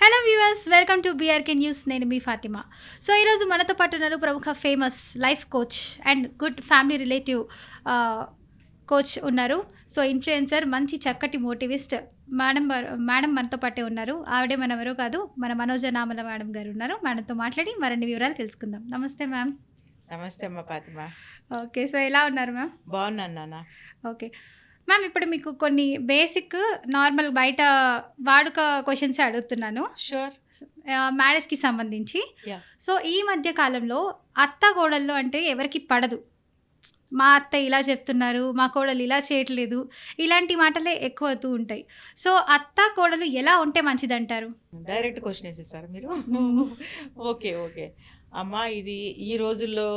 Hello viewers welcome to BRK news నేను మీ Fatima. So ఈరోజు మనతో పాటు ఉన్నారు ప్రముఖ famous life coach and good family relative coach ఉన్నారు. సో ఇన్ఫ్లుయెన్సర్ మంచి చక్కటి మోటివిస్ట్ మేడం మేడం మనతో పాటే ఉన్నారు. ఆవిడే మన ఎవరో కాదు మన మనోజ నామల మేడం గారు ఉన్నారు. మేడంతో మాట్లాడి మరిన్ని వివరాలు తెలుసుకుందాం. నమస్తే మ్యామ్ నమస్తే అమ్మ ఫాతిమా. ఓకే సో ఎలా ఉన్నారు మ్యామ్ బాగున్నాను నాన్న. ఓకే మ్యామ్ ఇప్పుడు మీకు కొన్ని బేసిక్ నార్మల్ బయట వాడుక క్వశ్చన్స్ అడుగుతున్నాను. షూర్ మ్యారేజ్కి సంబంధించి. సో ఈ మధ్య కాలంలో అత్త కోడళ్ళు అంటే ఎవరికి పడదు. మా అత్త ఇలా చెప్తున్నారు మా కోడలు ఇలా చేయట్లేదు ఇలాంటి మాటలే ఎక్కువ అవుతూ ఉంటాయి. సో అత్త కోడలు ఎలా ఉంటే మంచిదంటారు? డైరెక్ట్ క్వశ్చన్ వేసేసారు మీరు? Okay okay. అమ్మ ఇది ఈ రోజుల్లో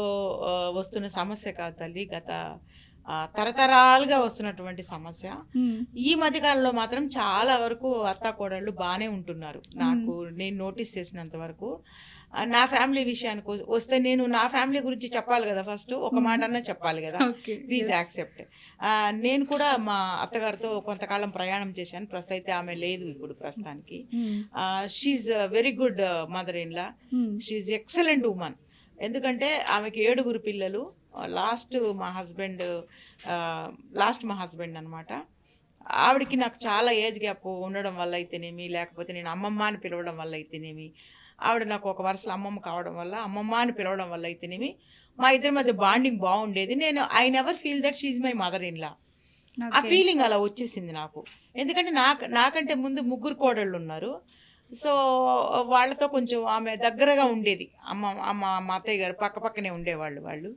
వస్తున్న సమస్య కాదు తల్లి గత తరతరాలుగా వస్తున్నటువంటి సమస్య. ఈ మధ్య కాలంలో మాత్రం చాలా వరకు అత్త కోడళ్ళు బాగానే ఉంటున్నారు. నాకు నేను నోటీస్ చేసినంత వరకు. నా ఫ్యామిలీ విషయానికి వస్- వస్తే నేను నా ఫ్యామిలీ గురించి చెప్పాలి కదా ఫస్ట్. ఒక మాట అన్నా చెప్పాలి కదా. Please accept. నేను కూడా మా అత్తగారితో కొంతకాలం ప్రయాణం చేశాను. ప్రస్తుతం అయితే ఆమె లేదు ఇప్పుడు ప్రస్తుతానికి. She very good mother in law she excellent women ఎందుకంటే ఆమెకి ఏడుగురు పిల్లలు. లాస్ట్ మా హస్బెండ్ లాస్ట్ మా హస్బెండ్ అనమాట ఆవిడకి నాకు చాలా ఏజ్ గ్యాప్ ఉండడం వల్ల అయితేనేమి లేకపోతే నేను అమ్మమ్మ అని పిలవడం వల్ల అయితేనేమి ఆవిడ నాకు ఒక వరుసలో అమ్మమ్మ కావడం వల్ల అమ్మమ్మ అని పిలవడం వల్ల అయితేనేమి మా ఇద్దరి మధ్య బాండింగ్ బాగుండేది. నేను I never feel that she my mother in law ఆ ఫీలింగ్ అలా వచ్చేసింది నాకు. ఎందుకంటే నాకు నాకంటే ముందు ముగ్గురు కోడళ్ళు ఉన్నారు. సో వాళ్ళతో కొంచెం ఆమె దగ్గరగా ఉండేది. అమ్మ అమ్మ మా అత్తయ్య గారు పక్క పక్కనే ఉండేవాళ్ళు వాళ్ళు.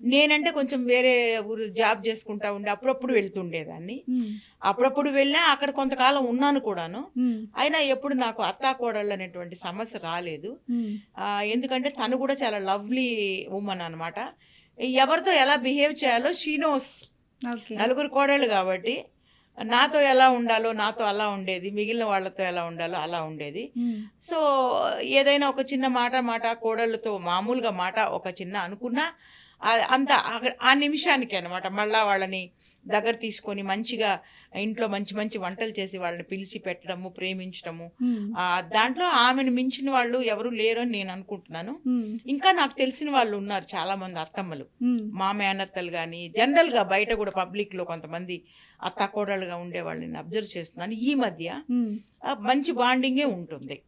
నేనంటే కొంచెం వేరే ఊరు జాబ్ చేసుకుంటా ఉండే అప్పుడప్పుడు వెళ్తుండేదాన్ని. అప్పుడప్పుడు వెళ్ళా అక్కడ కొంతకాలం ఉన్నాను కూడాను. అయినా ఎప్పుడు నాకు అత్తా కోడళ్ళు అనేటువంటి సమస్య రాలేదు. ఎందుకంటే తను కూడా చాలా లవ్లీ ఉమెన్ అనమాట ఎవరితో ఎలా బిహేవ్ చేయాలో షీ నోస్ ఓకే. నలుగురు కోడళ్ళు కాబట్టి నాతో ఎలా ఉండాలో నాతో అలా ఉండేది మిగిలిన వాళ్ళతో ఎలా ఉండాలో అలా ఉండేది. సో ఏదైనా ఒక చిన్న మాట మాట కోడళ్ళతో మామూలుగా మాట ఒక చిన్న అనుకున్నా అంత ఆ- నిమిషానికి అనమాట మళ్ళా వాళ్ళని దగ్గర తీసుకొని మంచిగా ఇంట్లో మంచి మంచి వంటలు చేసి వాళ్ళని పిలిచి పెట్టడము ప్రేమించడము. ఆ, దాంట్లో ఆమెను మించిన వాళ్ళు ఎవరు లేరు అని నేను అనుకుంటున్నాను. ఇంకా నాకు తెలిసిన వాళ్ళు ఉన్నారు చాలా మంది అత్తమ్మలు మా మేనత్తలు కానీ జనరల్గా బయట కూడా పబ్లిక్లో కొంతమంది అత్త కోడలుగా ఉండే వాళ్ళని అబ్జర్వ్ చేస్తున్నాను. ఈ మధ్య మంచి బాండింగే ఉంటుంది.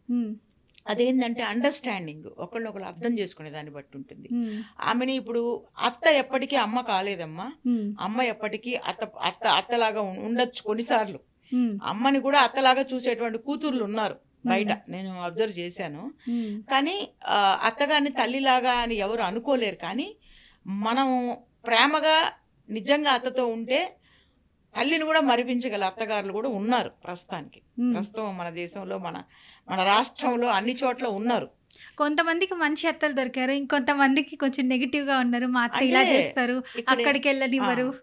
అదేంటంటే అండర్స్టాండింగ్ ఒకళ్ళనొకళ్ళు అర్థం చేసుకునే దాన్ని బట్టి ఉంటుంది. ఆమెని ఇప్పుడు అత్త ఎప్పటికీ అమ్మ కాలేదమ్మా. అమ్మ ఎప్పటికీ అత్త అత్త అత్తలాగా ఉండొచ్చు కొన్నిసార్లు. అమ్మని కూడా అత్తలాగా చూసేటువంటి కూతుర్లు ఉన్నారు బయట. నేను అబ్జర్వ్ చేశాను. కానీ ఆ, అత్తగారిని తల్లిలాగా అని ఎవరు అనుకోలేరు. కానీ మనం ప్రేమగా నిజంగా అత్తతో ఉంటే తల్లిని కూడా మరిపించగల అత్తగారులు కూడా ఉన్నారు ప్రస్తుతానికి. ప్రస్తుతం మన దేశంలో మన మన రాష్ట్రంలో అన్ని చోట్ల ఉన్నారు. కొంతమందికి మంచి అత్తలు దొరికారు ఇంకొంతమందికి కొంచెం నెగిటివ్గా ఉన్నారు. మా అత్త ఇలా చేస్తారు అక్కడికి వెళ్ళనివ్వరు.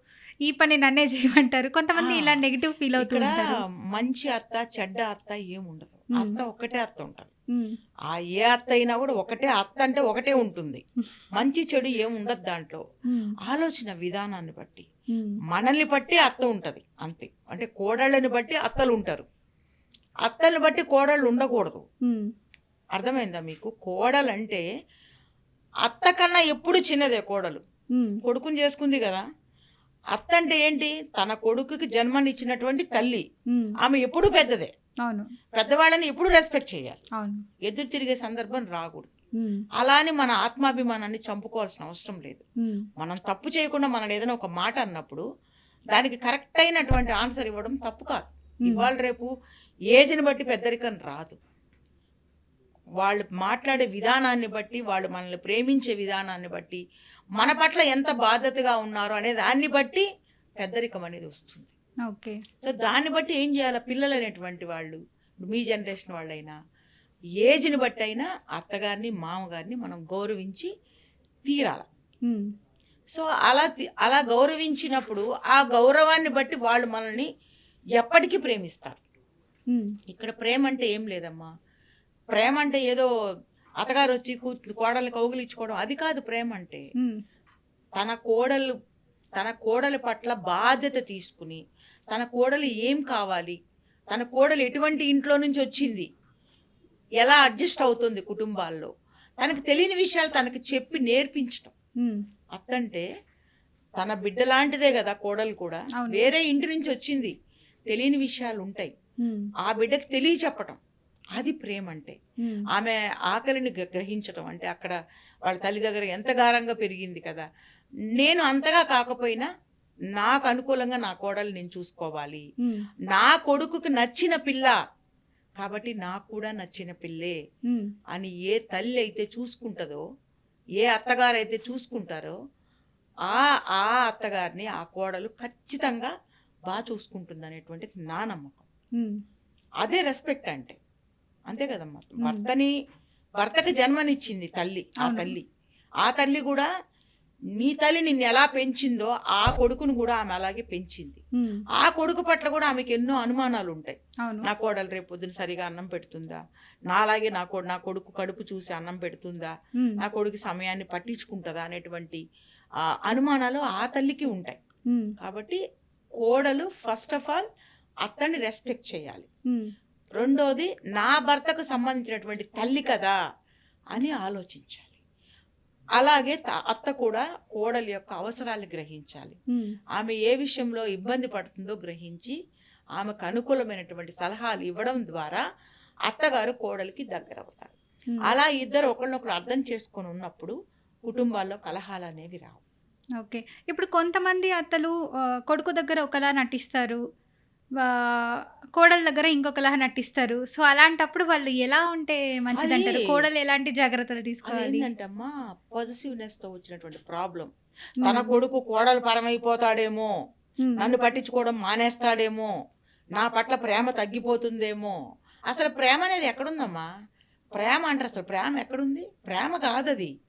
ఈ పని నన్నే చేయమంటారు. కొంతమంది. ఇలా నెగిటివ్ ఫీల్ అవుతూ ఇక్కడ ఉంటారు. మంచి అత్త చెడ్డ అత్త ఏముండదు. అత్త ఒక్కటే అత్త ఉంటుంది. ఉమ్, ఆ ఏ అత్త అయినా కూడా ఒకటే అత్త అంటే ఒకటే ఉంటుంది. మంచి చెడు ఏం ఉండదు దాంట్లో. ఆలోచన విధానాన్ని బట్టి. మనల్ని బట్టి అత్త ఉంటుంది అంతే. అంటే కోడళ్ళని బట్టి అత్తలు ఉంటారు. అత్తల్ని బట్టి కోడళ్ళు ఉండకూడదు. అర్థమైందా మీకు? కోడలు అంటే అత్త కన్నా ఎప్పుడు చిన్నదే కోడలు. కొడుకుని చేసుకుంది కదా. అత్త అంటే ఏంటి? తన కొడుకుకి జన్మనిచ్చినటువంటి తల్లి. ఆమె ఎప్పుడు పెద్దదే. అవును. పెద్దవాళ్ళని ఎప్పుడు రెస్పెక్ట్ చేయాలి. అవును. ఎదురు తిరిగే సందర్భం రాకూడదు. ఉమ్, అలా అని మన ఆత్మాభిమానాన్ని చంపుకోవాల్సిన అవసరం లేదు. మనం తప్పు చేయకుండా మనం ఏదైనా ఒక మాట అన్నప్పుడు దానికి కరెక్ట్ అయినటువంటి ఆన్సర్ ఇవ్వడం తప్పు కాదు. ఇవాళ రేపు ఏజ్ని బట్టి పెద్దరికం రాదు. వాళ్ళు మాట్లాడే విధానాన్ని బట్టి వాళ్ళు మనల్ని ప్రేమించే విధానాన్ని బట్టి మన పట్ల ఎంత బాధ్యతగా ఉన్నారు అనే దాన్ని బట్టి పెద్దరికం అనేది వస్తుంది. ఓకే. సో దాన్ని బట్టి ఏం చేయాలి? పిల్లలు అనేటువంటి వాళ్ళు మీ జనరేషన్ వాళ్ళైనా ఏజ్ని బట్టి అయినా అత్తగారిని మామగారిని మనం గౌరవించి తీరాల. సో అలా అలా గౌరవించినప్పుడు ఆ గౌరవాన్ని బట్టి వాళ్ళు మనల్ని ఎప్పటికీ ప్రేమిస్తారు. ఇక్కడ ప్రేమ అంటే ఏం లేదమ్మా. ప్రేమ అంటే ఏదో అత్తగారు వచ్చి కూ కోడల్ని కౌగిలించుకోవడం అది కాదు ప్రేమ అంటే. తన కోడలు తన కోడలి పట్ల బాధ్యత తీసుకుని తన కోడలు ఏం కావాలి? తన కోడలు ఎటువంటి ఇంట్లో నుంచి వచ్చింది? ఎలా అడ్జస్ట్ అవుతుంది కుటుంబాల్లో? తనకు తెలియని విషయాలు తనకి చెప్పి నేర్పించటం. అత్తంటే తన బిడ్డ లాంటిదే కదా కోడలు కూడా. వేరే ఇంటి నుంచి వచ్చింది. తెలియని విషయాలు ఉంటాయి. ఆ బిడ్డకి తెలియచెప్పటం అది ప్రేమ అంటే. ఆమె ఆకలిని గ్ర- గ్రహించటం అంటే అక్కడ వాళ్ళ తల్లి దగ్గర ఎంత గారంగా పెరిగింది కదా. నేను అంతగా కాకపోయినా నాకు అనుకూలంగా నా కోడలు నేను చూసుకోవాలి. నా కొడుకుకి నచ్చిన పిల్ల కాబట్టి నాకు కూడా నచ్చిన పిల్లే అని ఏ తల్లి అయితే చూసుకుంటుందో ఏ అత్తగారు అయితే చూసుకుంటారో ఆ ఆ అత్తగారిని ఆ కోడలు ఖచ్చితంగా బాగా చూసుకుంటుంది అనేటువంటిది నా నమ్మకం. అదే రెస్పెక్ట్ అంటే. అంతే కదమ్మా. భర్తని భర్తకి జన్మనిచ్చింది తల్లి ఆ. తల్లి. ఆ తల్లి కూడా నీ తల్లి నిన్ను ఎలా పెంచిందో ఆ కొడుకును కూడా ఆమె అలాగే పెంచింది. ఆ కొడుకు పట్ల కూడా ఆమెకి ఎన్నో అనుమానాలు ఉంటాయి నా కోడలు రేపు పొద్దున సరిగా అన్నం పెడుతుందా? నాలాగే నా కొడు నా కొడుకు కడుపు చూసి అన్నం పెడుతుందా? నా కొడుకు సమయాన్ని పట్టించుకుంటుందా? అనేటువంటి ఆ, అనుమానాలు ఆ తల్లికి ఉంటాయి. కాబట్టి కోడలు ఫస్ట్ ఆఫ్ ఆల్ అత్తని రెస్పెక్ట్ చేయాలి. రెండోది నా భర్తకు సంబంధించినటువంటి తల్లి కదా అని ఆలోచించాలి. అలాగే అత్త కూడా కోడలి యొక్క అవసరాలు గ్రహించాలి. ఆమె ఏ విషయంలో ఇబ్బంది పడుతుందో గ్రహించి ఆమెకు అనుకూలమైనటువంటి సలహాలు ఇవ్వడం ద్వారా అత్తగారు కోడలికి దగ్గర అవుతారు. అలా ఇద్దరు ఒకరినొకరు అర్థం చేసుకొని ఉన్నప్పుడు కుటుంబాల్లో కలహాలు అనేవి రావు. ఓకే. ఇప్పుడు కొంతమంది అత్తలు కొడుకు దగ్గర ఒకలా నటిస్తారు. కోడల దగ్గర ఇంకొకలా నటిస్తారు. సో అలాంటప్పుడు వాళ్ళు ఎలా ఉంటే మంచిది అంటారు అది- కోడలు ఎలాంటి జాగ్రత్తలు అది తీసుకోవాలి? ఏంటంటమ్మా పాజిటివ్నెస్తో వచ్చినటువంటి ప్రాబ్లం తన కొడుకు కోడలు పరమైపోతాడేమో నన్ను పట్టించుకోవడం మానేస్తాడేమో నా పట్ల ప్రేమ తగ్గిపోతుందేమో. అసలు ప్రేమ అనేది ఎక్కడుందమ్మా? ప్రేమ అంటారు అసలు. ప్రేమ ఎక్కడుంది? ప్రేమ కాదది.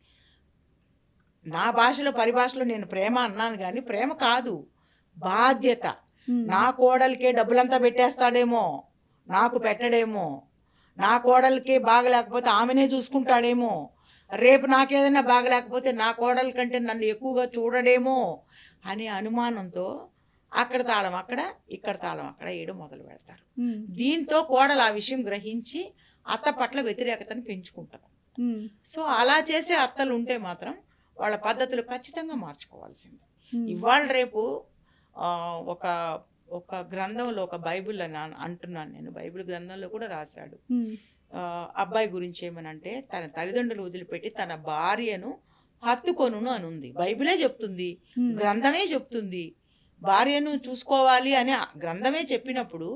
నా భాషలో పరిభాషలో నేను ప్రేమ అన్నాను కానీ ప్రేమ కాదు. బాధ్యత. నా కోడలికే డబ్బులంతా పెట్టేస్తాడేమో నాకు పెట్టడేమో నా కోడలికి బాగలేకపోతే ఆమెనే చూసుకుంటాడేమో రేపు నాకేదైనా బాగలేకపోతే నా కోడలి కంటే నన్ను ఎక్కువగా చూడడేమో అనే అనుమానంతో అక్కడ తాళం అక్కడ ఇక్కడ తాళం అక్కడ వేయడం మొదలు పెడతారు. దీంతో కోడలు ఆ విషయం గ్రహించి అత్త పట్ల వ్యతిరేకతను పెంచుకుంటారు. సో అలా చేసే అత్తలు ఉంటే మాత్రం వాళ్ళ పద్ధతులు ఖచ్చితంగా మార్చుకోవాల్సిందే. ఇవాళ రేపు ఒక ఒక గ్రంథంలో ఒక బైబిల్ అని అంటున్నాను నేను. బైబిల్ గ్రంథంలో కూడా రాశాడు. అబ్బాయి గురించి ఏమనంటే తన తల్లిదండ్రులు వదిలిపెట్టి తన భార్యను హత్తుకొనును అని ఉంది బైబిలే చెప్తుంది. గ్రంథమే చెప్తుంది. భార్యను చూసుకోవాలి అని గ్రంథమే చెప్పినప్పుడు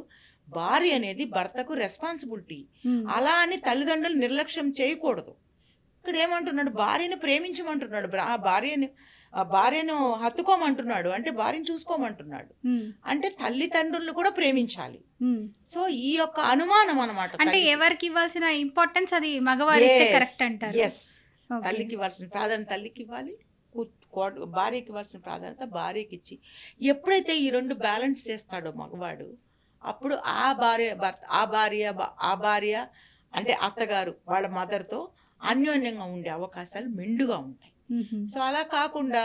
భార్య అనేది భర్తకు రెస్పాన్సిబిలిటీ. అలా అని తల్లిదండ్రులు నిర్లక్ష్యం చేయకూడదు. ఇక్కడ ఏమంటున్నాడు భార్యను ప్రేమించమంటున్నాడు. ఆ భార్యను ఆ భార్యను హత్తుకోమంటున్నాడు. అంటే భార్యను చూసుకోమంటున్నాడు. అంటే తల్లిదండ్రులను కూడా ప్రేమించాలి. సో ఈ యొక్క అనుమానం అనమాట అంటే ఎవరికి ఇవ్వాల్సిన ఇంపార్టెన్స్ అది మగవారిస్తే కరెక్ట్ అంటారు. ఎస్. తల్లికి ఇవ్వాల్సిన ప్రాధాన్యత తల్లికి ఇవ్వాలి. భార్యకి ఇవ్వాల్సిన ప్రాధాన్యత భార్యకి ఇచ్చి. ఎప్పుడైతే ఈ రెండు బ్యాలెన్స్ చేస్తాడో మగవాడు అప్పుడు ఆ భార్య ఆ భార్య ఆ భార్య అంటే అత్తగారు వాళ్ళ మదర్తో అన్యోన్యంగా ఉండే అవకాశాలు మెండుగా ఉంటాయి. సో అలా కాకుండా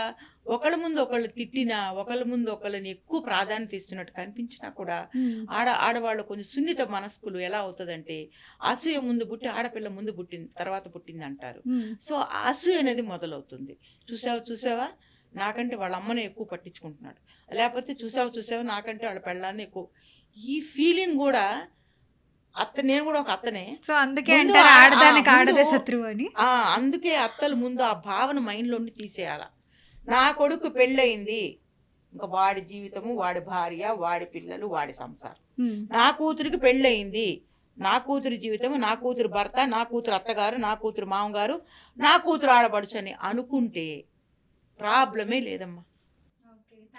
ఒకళ్ళ ముందు ఒకళ్ళు తిట్టినా ఒకళ్ళ ముందు ఒకళ్ళని ఎక్కువ ప్రాధాన్యత ఇస్తున్నట్టు కనిపించినా కూడా ఆడ ఆడవాళ్ళు కొంచెం సున్నిత మనస్కులు ఎలా అవుతుందంటే అసూయ ముందు పుట్టి ఆడపిల్ల ముందు పుట్టింది తర్వాత పుట్టింది అంటారు సో అసూయ అనేది మొదలవుతుంది. చూసావా చూసావా? నాకంటే వాళ్ళ అమ్మనే ఎక్కువ పట్టించుకుంటున్నాడు. లేకపోతే చూసావా చూసావా? నాకంటే వాళ్ళ పెళ్ళాన్ని ఎక్కువ ఈ ఫీలింగ్ కూడా అత్త నేను కూడా ఒక అత్తనే. సో అందుకే అంటారు ఆడదానికి ఆడదే శత్రువు అని. ఆ అందుకే అత్తలు ముందు ఆ భావన మైండ్లోండి తీసేయాల. నా కొడుకు పెళ్ళయింది. ఇంకా వాడి జీవితము వాడి భార్య వాడి పిల్లలు వాడి సంసారం. నా కూతురికి పెళ్ళయింది. నా కూతురి జీవితం నా కూతురు భర్త నా కూతురు అత్తగారు నా కూతురు మామగారు నా కూతురు ఆడపడుచు అని అనుకుంటే ప్రాబ్లమే లేదమ్మా.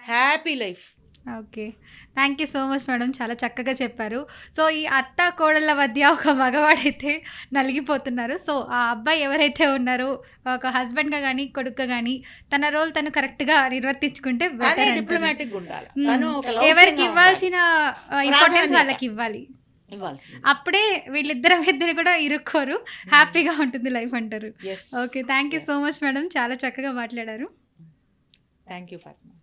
Happy life. Okay. Thank you so much madam చాలా చక్కగా చెప్పారు. సో ఈ అత్త కోడళ్ళ మధ్య ఒక మగవాడైతే నలిగిపోతున్నారు. సో ఆ అబ్బాయి ఎవరైతే ఉన్నారో ఒక హస్బెండ్గా కానీ కొడుకుగా కానీ తన రోల్ తను కరెక్ట్గా నిర్వర్తించుకుంటే. డిప్లొమాటిక్ ఉండాలి. ఎవరికి ఇవ్వాల్సిన ఇంపార్టెన్స్. వాళ్ళకి ఇవ్వాలి. అప్పుడే వీళ్ళిద్దరి మధ్యన కూడా ఇరుక్కోరు. హ్యాపీగా ఉంటుంది లైఫ్ అంటారు. Okay thank you so much madam చాలా చక్కగా మాట్లాడారు. Thank you Fatima